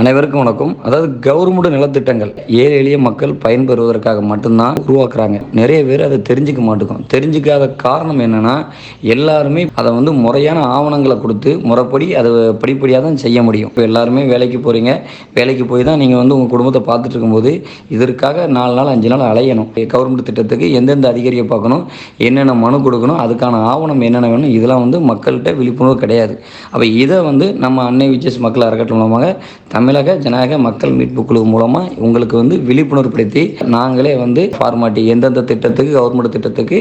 அனைவருக்கும் வணக்கம். அதாவது கவர்மெண்ட் நலத்திட்டங்கள் ஏழை எளிய மக்கள் பயன்பெறுவதற்காக மட்டும்தான் உருவாக்குறாங்க. நிறைய பேர் அதை தெரிஞ்சுக்க மாட்டோம் தெரிஞ்சுக்காத காரணம் என்னன்னா எல்லாருமே அதை வந்து முறையான ஆவணங்களை கொடுத்து முறைப்படி அதை படிப்படியாக தான் செய்ய முடியும். இப்போ எல்லாருமே வேலைக்கு போகிறீங்க வேலைக்கு போய் தான் நீங்கள் வந்து உங்கள் குடும்பத்தை பார்த்துட்டு இருக்கும்போது இதற்காக நாலு நாள் அஞ்சு நாள் அலையணும். கவர்மெண்ட் திட்டத்துக்கு எந்தெந்த அதிகாரியை பார்க்கணும் என்னென்ன மனு கொடுக்கணும் அதுக்கான ஆவணம் என்னென்ன வேணும் இதெல்லாம் வந்து மக்கள்கிட்ட விழிப்புணர்வு கிடையாது. அப்போ இதை வந்து நம்ம அன்னை விஜேஸ் மக்கள் அறக்கட்டளை மூலமாக தமிழக ஜனநாயக மக்கள் மீட்பு குழு மூலமாக உங்களுக்கு வந்து விழிப்புணர்வுப்படுத்தி நாங்களே வந்து ஃபார்மாட்டி எந்தெந்த திட்டத்துக்கு கவர்மெண்ட் திட்டத்துக்கு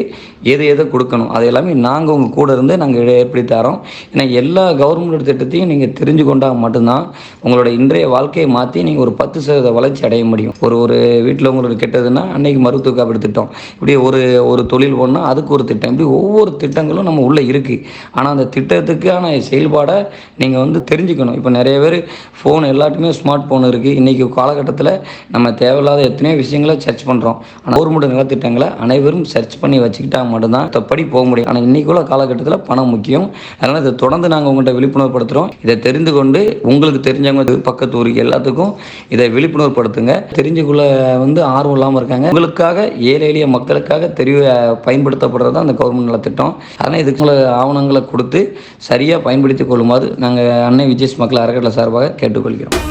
எது எதை கொடுக்கணும் அது எல்லாமே நாங்கள் உங்கள் கூட இருந்து நாங்கள் ஏற்படுத்தி தரோம். ஏன்னா எல்லா கவர்மெண்ட் திட்டத்தையும் நீங்கள் தெரிஞ்சு கொண்டால் மட்டும்தான் உங்களோட இன்றைய வாழ்க்கையை மாற்றி நீங்கள் ஒரு பத்து சதவீத வளர்ச்சி அடைய முடியும். ஒரு ஒரு வீட்டில் உங்களுக்கு கெட்டதுன்னா அன்னைக்கு மருத்துவ காப்பீடு திட்டம். இப்படி ஒரு ஒரு தொழில் போனால் அதுக்கு ஒரு திட்டம். இப்படி ஒவ்வொரு திட்டங்களும் நம்ம உள்ளே இருக்குது ஆனால் அந்த திட்டத்துக்கான செயல்பாடை நீங்கள் வந்து தெரிஞ்சுக்கணும். இப்போ நிறைய பேர் ஃபோன் எல்லாருக்குமே ஸ்மார்ட் ஃபோன் இருக்குது இன்றைக்கி காலகட்டத்தில் நம்ம தேவையில்லாத எத்தனையோ விஷயங்களை சர்ச் பண்ணுறோம் ஆனால் கவர்மெண்ட் நலத்திட்டங்களை அனைவரும் சர்ச் பண்ணி வச்சுக்கிட்டா மட்டும்தான் தப்படி போக முடியும். ஆனால் இன்றைக்கி உள்ள காலகட்டத்தில் பணம் முக்கியம். அதனால் இதை தொடர்ந்து நாங்கள் உங்கள்கிட்ட விழிப்புணர்வுப்படுத்துகிறோம் இதை தெரிந்து கொண்டு உங்களுக்கு தெரிஞ்சவங்க பக்கத்து ஊருக்கு எல்லாத்துக்கும் இதை விழிப்புணர்வுப்படுத்துங்க தெரிஞ்சுக்குள்ள வந்து ஆர்வம் இல்லாமல் இருக்காங்க. உங்களுக்காக ஏழை எளிய மக்களுக்காக தெரிய பயன்படுத்தப்படுறது தான் அந்த கவர்மெண்ட் நலத்திட்டம். அதனால் இதுக்கு ஆவணங்களை கொடுத்து சரியாக பயன்படுத்திக் கொள்ளுமாறு நாங்கள் அன்னை விஜேஷ் மக்கள் அறக்கட்டளை சார்பாக கேட்டுக்கொள்கிறோம்.